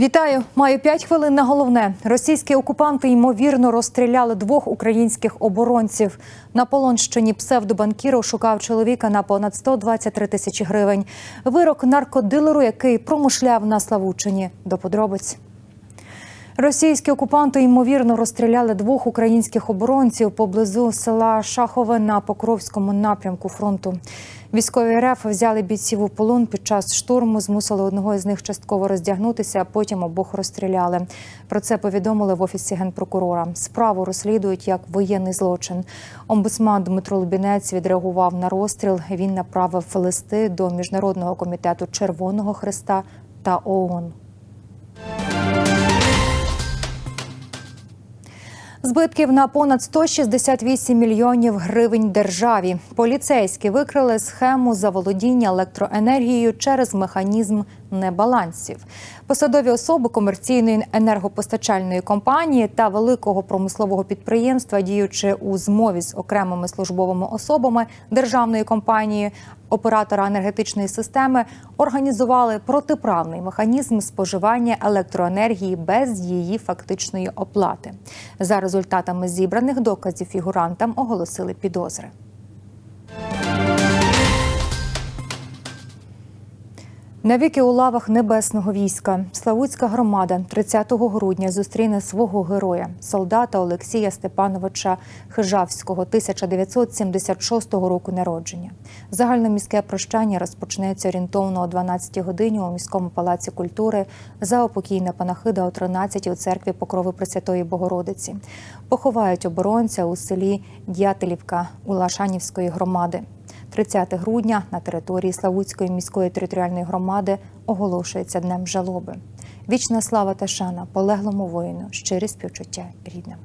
Вітаю! Маю п'ять хвилин на головне. Російські окупанти ймовірно розстріляли двох українських оборонців. На Полонщині псевдобанкір шукав чоловіка на понад 123 тисячі гривень. Вирок наркодилеру, який промишляв на Славучині. До подробиць. Російські окупанти ймовірно розстріляли двох українських оборонців поблизу села Шахове на Покровському напрямку фронту. Військові РФ взяли бійців у полон під час штурму, змусили одного з них частково роздягнутися, а потім обох розстріляли. Про це повідомили в офісі генпрокурора. Справу розслідують як воєнний злочин. Омбудсман Дмитро Лубінець відреагував на розстріл. Він направив листи до міжнародного комітету Червоного Христа та ООН. Збитків на понад 168 мільйонів гривень державі. Поліцейські викрили схему заволодіння електроенергією через механізм небалансів. Посадові особи комерційної енергопостачальної компанії та великого промислового підприємства, діючи у змові з окремими службовими особами державної компанії, оператора енергетичної системи, організували протиправний механізм споживання електроенергії без її фактичної оплати. За результатами зібраних доказів фігурантам оголосили підозри. Навіки у лавах небесного війська Славутська громада 30 грудня зустріне свого героя, солдата Олексія Степановича Хижавського, 1976 року народження. Загальноміське прощання розпочнеться орієнтовно о 12 годині у міському палаці культури за опокійна панахида о 13 у церкві Покрови Пресвятої Богородиці. Поховають оборонця у селі Дятелівка Улашанівської громади. 30 грудня на території Славутської міської територіальної громади оголошується днем жалоби. Вічна слава та шана полеглому воїну, щирі співчуття рідним.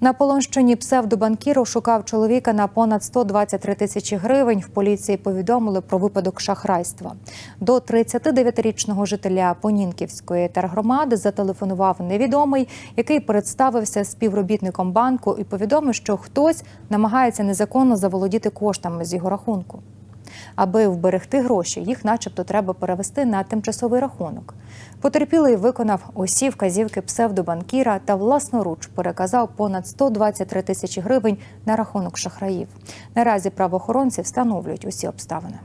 На Полонщині псевдобанкір шукав чоловіка на понад 123 тисячі гривень. В поліції повідомили про випадок шахрайства. До 39-річного жителя Понінківської тергромади зателефонував невідомий, який представився співробітником банку і повідомив, що хтось намагається незаконно заволодіти коштами з його рахунку. Аби вберегти гроші, їх, начебто, треба перевести на тимчасовий рахунок. Потерпілий виконав усі вказівки псевдобанкіра та власноруч переказав понад 123 тисячі гривень на рахунок шахраїв. Наразі правоохоронці встановлюють усі обставини.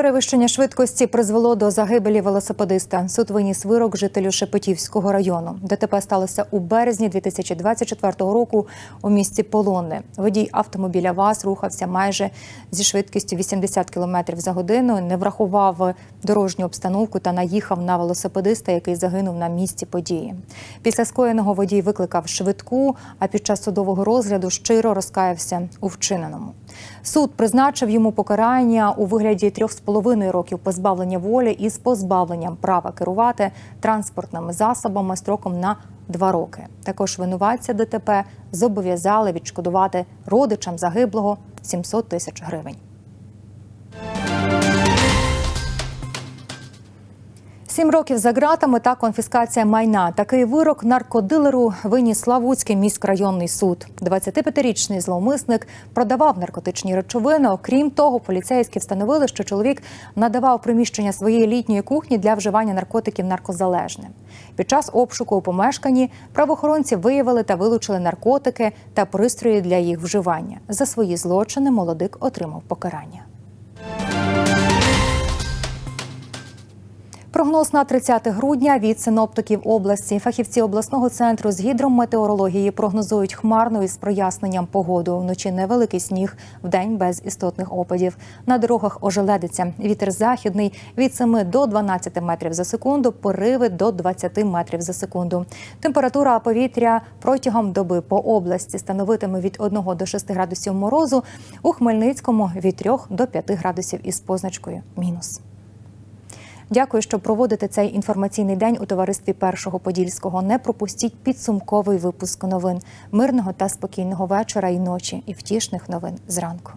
Перевищення швидкості призвело до загибелі велосипедиста. Суд виніс вирок жителю Шепетівського району. ДТП сталося у березні 2024 року у місті Полонне. Водій автомобіля ВАЗ рухався майже зі швидкістю 80 км за годину. Не врахував дорожню обстановку та наїхав на велосипедиста, який загинув на місці події. Після скоєного водій викликав швидку, а під час судового розгляду щиро розкаявся у вчиненому. Суд призначив йому покарання у вигляді трьох з половиною років позбавлення волі із позбавленням права керувати транспортними засобами строком на два роки. Також винуватця ДТП зобов'язали відшкодувати родичам загиблого 700 тисяч гривень. Сім років за ґратами та конфіскація майна. Такий вирок наркодилеру виніс Славутський міськрайонний суд. 25-річний зловмисник продавав наркотичні речовини. Окрім того, поліцейські встановили, що чоловік надавав приміщення своєї літньої кухні для вживання наркотиків наркозалежним. Під час обшуку у помешканні правоохоронці виявили та вилучили наркотики та пристрої для їх вживання. За свої злочини молодик отримав покарання. Прогноз на 30 грудня від синоптиків області. Фахівці обласного центру з гідрометеорології прогнозують хмарну із проясненням погоду. Вночі невеликий сніг, вдень без істотних опадів. На дорогах ожеледиться. Вітер західний від 7 до 12 метрів за секунду, пориви до 20 метрів за секунду. Температура повітря протягом доби по області становитиме від 1 до 6 градусів морозу. У Хмельницькому від 3 до 5 градусів із позначкою мінус. Дякую, що проводите цей інформаційний день у товаристві Першого Подільського. Не пропустіть підсумковий випуск новин мирного та спокійного вечора і ночі, і втішних новин зранку.